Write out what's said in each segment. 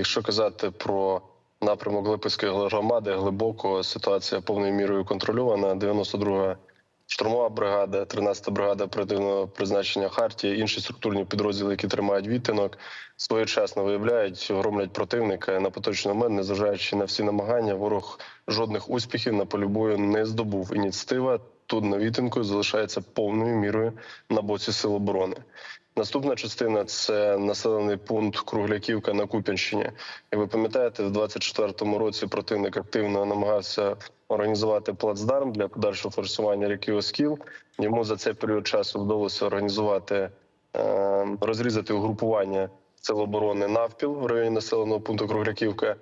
Якщо казати про напрямок Липецької громади, глибоко ситуація повною мірою контрольована. 92-га штурмова бригада, 13-та бригада оперативного призначення Хартія, інші структурні підрозділи, які тримають відтинок, своєчасно виявляють, громлять противника. На поточний момент, незважаючи на всі намагання, ворог жодних успіхів на полі бою не здобув. Ініціатива тут на залишається повною мірою на боці сил оборони. Наступна частина це населений пункт Кругляківка на Куп'янщині. Як ви пам'ятаєте, в 24-му році противник активно намагався організувати плацдарм для подальшого форсування ріки Оскіл. Йому за цей період часу вдалося організувати е, розрізати угрупування сил оборони навпіл в районі населеного пункту Кругляківка.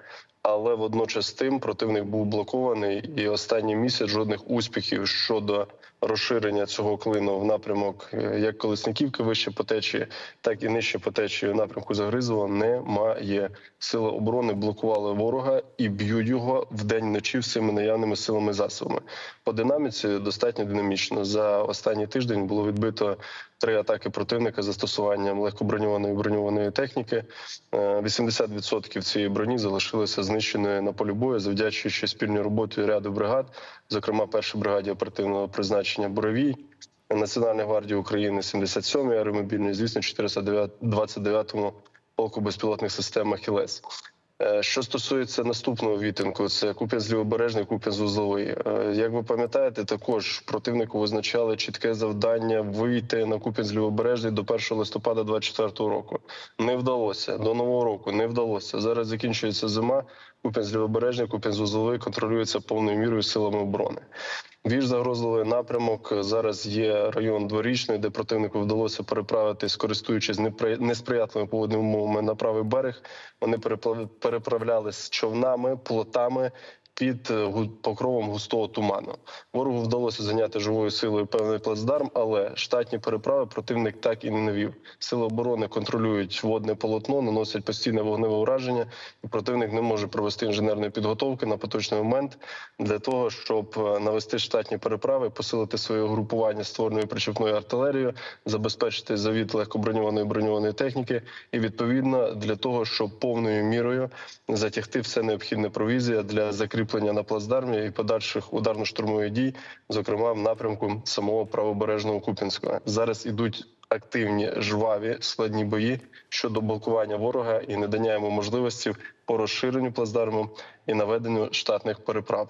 Але водночас тим противник був блокований, і останній місяць жодних успіхів щодо розширення цього клину в напрямок е, як колесниківки вище по течії, так і нижче по течії в напрямку Загризова немає. Сили оборони блокували ворога і б'ють його вдень вночі всіми наявними силами і засобами. По динаміці достатньо динамічно. За останній тиждень було відбито три атаки противника застосуванням легкоброньованої броньованої техніки. Е, 80% цієї броні залишилося знищеною на полі бою, завдячуючи спільній роботі ряду бригад, зокрема першій бригаді оперативного призначення Боровій. Національної гвардії України 77-й аеромобільний, звісно, 429-му полку безпілотних систем «Ахілес». Е, Що стосується наступного відтинку, це Куп'янськ лівобережний, Куп'янськ вузловий. Е, Як ви пам'ятаєте, також противнику визначали чітке завдання вийти на Куп'янськ лівобережний до 1 листопада 2024 року. Не вдалося до нового року. Не вдалося. Зараз закінчується зима. Куп'янськ лівобережний, Куп'янськ вузловий контролюється повною мірою силами оборони. Більш загрозливий напрямок зараз є район дворічний, де противнику вдалося переправитись, користуючись непри- несприятливими погодними умовами на правий берег. Вони переправлялись човнами, плотами. Під е, покровом густого туману ворогу вдалося зайняти живою силою певний плацдарм, але штатні переправи противник так і не навів. Сили оборони контролюють водне полотно, наносять постійне вогневе ураження, і противник не може провести інженерної підготовки на поточний момент для того, щоб е, навести штатні переправи, посилити своє угрупування створеною причепною артилерією, забезпечити завід легкоброньованої броньованої техніки, і відповідно для того, щоб повною мірою затягти все необхідне провізія для закріплення на плацдармі і подальших ударно-штурмових дій, зокрема в напрямку самого правобережного Купінського. Зараз ідуть. Активні жваві складні бої щодо блокування ворога і надання йому можливості по розширенню плацдарму і наведенню штатних переправ.